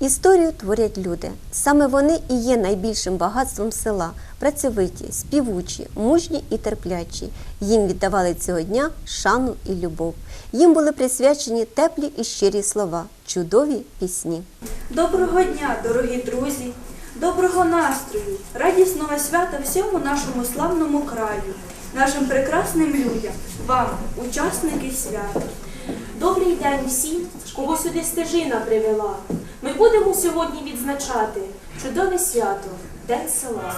Історію творять люди. Саме вони і є найбільшим багатством села. Працьовиті, співучі, мужні і терплячі. Їм віддавали цього дня шану і любов. Їм були присвячені теплі і щирі слова, чудові пісні. Доброго дня, дорогі друзі! Доброго настрою, радісного свята всьому нашому славному краю, нашим прекрасним людям, вам, учасники свята. Добрий день всім, кого сюди стежина привела. Будемо сьогодні відзначати чудове свято День села.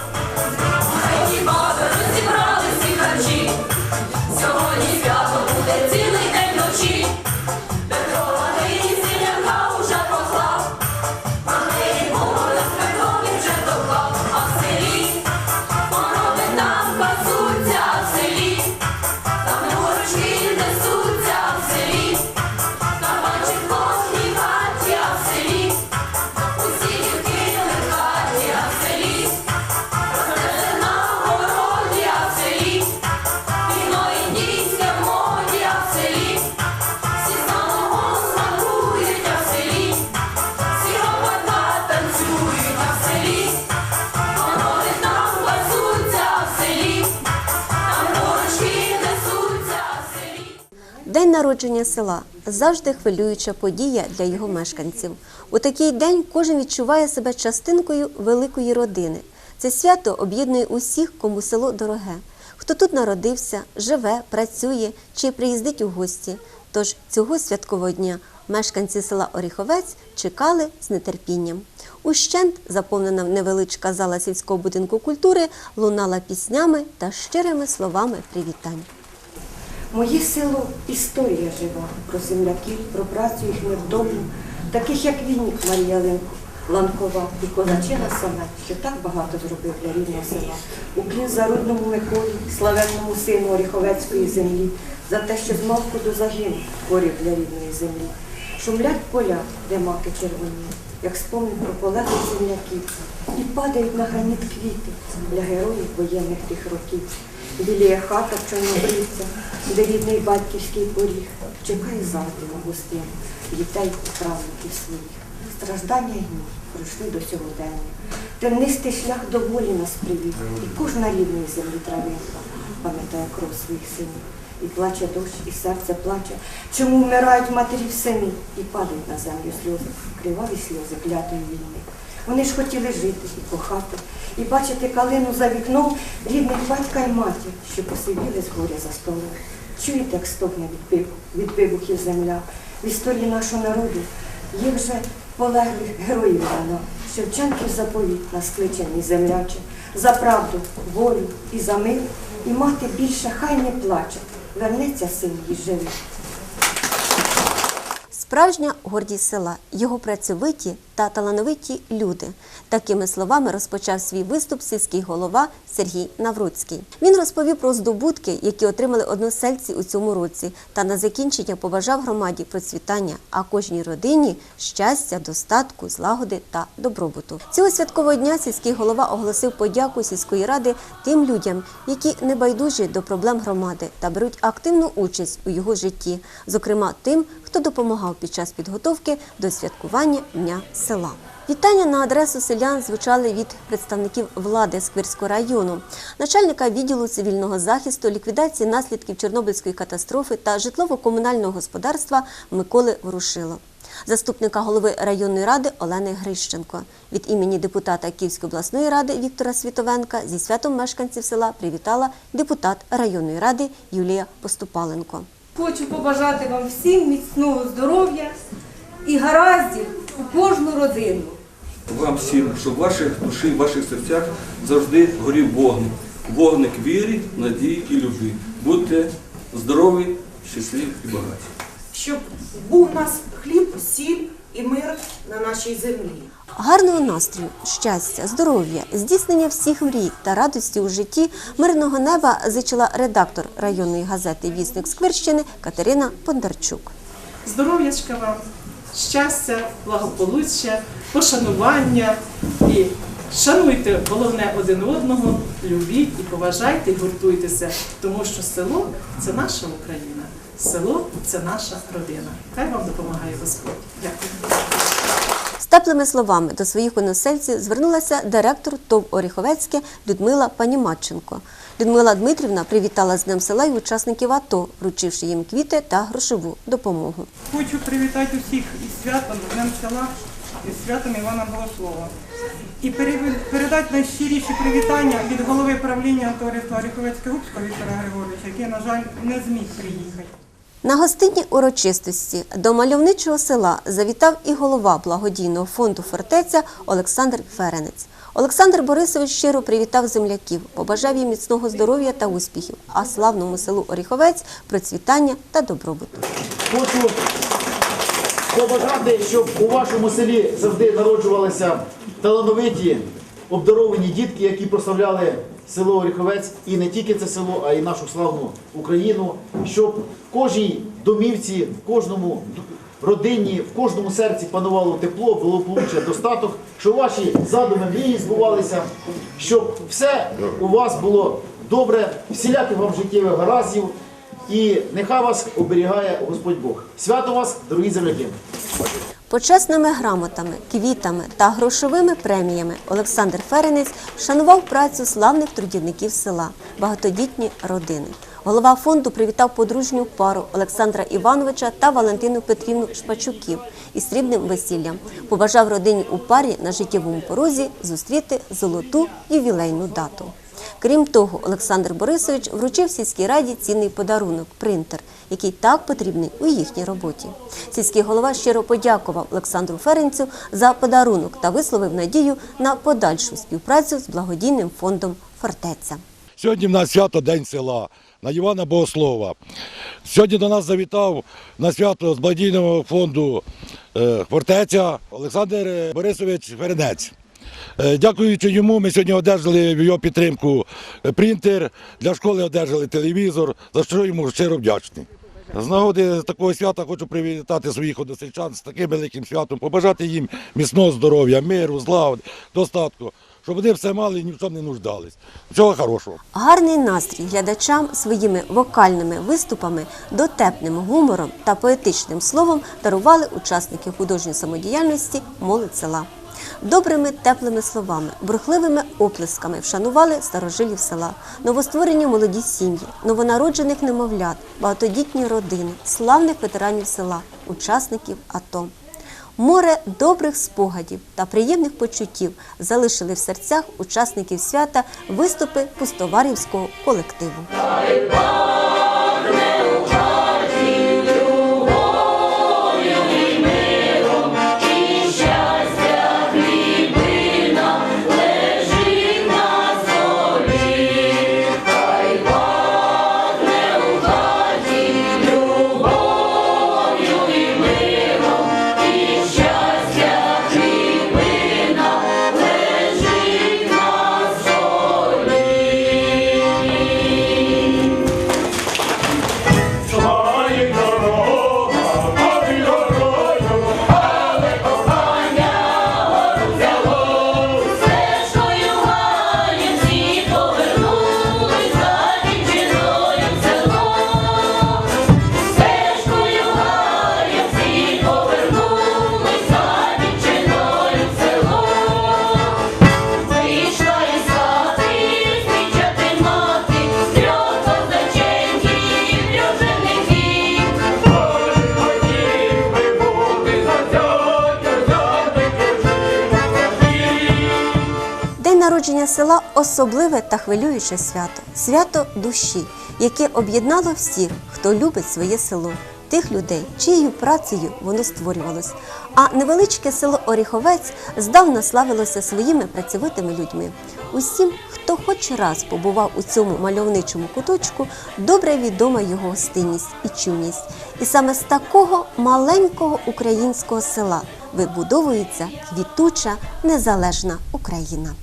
День народження села завжди хвилююча подія для його мешканців. У такий день кожен відчуває себе частинкою великої родини. Це свято об'єднує усіх, кому село дороге, хто тут народився, живе, працює чи приїздить у гості. Тож цього святкового дня мешканці села Оріховець чекали з нетерпінням. Ущент заповнена невеличка зала сільського будинку культури лунала піснями та щирими словами привітань. Моє село історія жива про земляків, про працю їх невдомну, таких як Вінник Марія Ланкова і Козачина саме, що так багато зробив для рідного села. Уклін зародному Миколі, славетному сину Оріховецької землі, за те, що з малку до загину творив для рідної землі. Шумлять поля, де маки червоні, як спомин про полеглих земляків, і падають на граніт квіти для героїв воєнних тих років. Біліє хата в чорнобривця, де рідний батьківський поріг, чекає завжди на гостину, дітей і своїх. Страждання й гнів пройшли до сьогодення. Темнистий шлях до волі нас привів, і кожна рідної землі травинка пам'ятає кров своїх синів. І плаче дощ, і серце плаче, чому вмирають матері в самі, і падають на землю сльози, криваві сльози клятої війни. Вони ж хотіли жити і кохати, і бачити калину за вікном рідних батька і матір, що посивіли з горя за столом. Чуєте, як стогне від, вибух, від вибухів земля. В історії нашого народу є вже полеглих героїв рано. Шевченків заповіт нас кличе мій земляче, за правду, волю і за мир, і мати більше хай не плаче, вернеться син їй живий. Справжня гордість села, його працьовиті та талановиті люди. Такими словами розпочав свій виступ сільський голова Сергій Навруцький. Він розповів про здобутки, які отримали односельці у цьому році, та на закінчення побажав громаді процвітання, а кожній родині щастя, достатку, злагоди та добробуту. Цього святкового дня сільський голова оголосив подяку сільської ради тим людям, які не байдужі до проблем громади та беруть активну участь у його житті, зокрема тим, хто допомагав під час підготовки до святкування Дня села. Вітання на адресу селян звучали від представників влади Сквирського району, начальника відділу цивільного захисту, ліквідації наслідків Чорнобильської катастрофи та житлово-комунального господарства Миколи Ворушило. Заступника голови районної ради Олени Грищенко від імені депутата Київської обласної ради Віктора Світовенка зі святом мешканців села привітала депутат районної ради Юлія Поступаленко. Хочу побажати вам всім міцного здоров'я і гараздів у кожну родину. Вам всім, щоб в ваших душі, в ваших серцях завжди горів вогник. Вогник віри, надії і любві. Будьте здорові, щасливі і багаті. щоб був у нас хліб, сіль і мир на нашій землі. Гарного настрою, щастя, здоров'я, здійснення всіх мрій та радості у житті, мирного неба зичила редактор районної газети Вісник Сквирщини Катерина Бондарчук. Здоров'ячка вам, щастя, благополуччя, пошанування і шануйте головне один одного, любіть і поважайте, і гуртуйтеся, тому що село це наша Україна, село це наша родина. Хай вам допомагає Господь. Дякую. Теплими словами до своїх односельців звернулася директор ТОВ Оріховецьке Людмила Паніматченко. Людмила Дмитрівна привітала з Днем села й учасників АТО, вручивши їм квіти та грошову допомогу. Хочу привітати усіх із святом, Днем села, із святом Івана Богослова. І передати найщиріші привітання від голови правління товариства Оріховецьке Губського Віктора Григоровича, який, на жаль, не зміг приїхати. На гостинній урочистості до мальовничого села завітав і голова благодійного фонду фортеця Олександр Ференець. Олександр Борисович щиро привітав земляків, побажав їм міцного здоров'я та успіхів, а славному селу Оріховець процвітання та добробуту. Хочу побажати, щоб у вашому селі завжди народжувалися талановиті, обдаровані дітки, які прославляли село Оріховець і не тільки це село, а й нашу славну Україну, щоб кожній домівці, в кожному родині, в кожному серці панувало тепло, благополуччя, достаток, щоб ваші задуми мрії збувалися, щоб все у вас було добре, всіляких вам життєвих гараздів. І нехай вас оберігає Господь Бог. Свято вас, дорогі земляки! Почесними грамотами, квітами та грошовими преміями Олександр Ференець вшанував працю славних трудівників села, багатодітні родини. Голова фонду привітав подружню пару Олександра Івановича та Валентину Петрівну Шпачуків із срібним весіллям. Побажав родині у парі на життєвому порозі зустріти золоту ювілейну дату. Крім того, Олександр Борисович вручив сільській раді цінний подарунок принтер, який так потрібний у їхній роботі. Сільський голова щиро подякував Олександру Ференцю за подарунок та висловив надію на подальшу співпрацю з благодійним фондом Фортеця. Сьогодні в нас свято День села на Івана Богослова. Сьогодні до нас завітав на свято з благодійного фонду е, «Фортеця» Олександр Борисович Ференець. Е, Дякуючи йому, ми сьогодні одержали в його підтримку принтер, для школи одержали телевізор, за що йому щиро вдячний. З нагоди такого свята хочу привітати своїх односельчан з таким великим святом, побажати їм міцного здоров'я, миру, злагоди, достатку, щоб вони все мали і ні в чому не нуждались. Всього хорошого. Гарний настрій глядачам своїми вокальними виступами, дотепним гумором та поетичним словом дарували учасники художньої самодіяльності молодь села. Добрими теплими словами, бурхливими оплесками вшанували старожилів села, новостворені молоді сім'ї, новонароджених немовлят, багатодітні родини, славних ветеранів села, учасників АТО. Море добрих спогадів та приємних почуттів залишили в серцях учасників свята виступи пустоварівського колективу. Народження села особливе та хвилююче свято свято душі, яке об'єднало всіх, хто любить своє село, тих людей, чиєю працею воно створювалось. А невеличке село Оріховець здавна славилося своїми працьовитими людьми. Усім, хто хоч раз побував у цьому мальовничому куточку, добре відома його гостинність і чуйність. І саме з такого маленького українського села вибудовується квітуча незалежна Україна.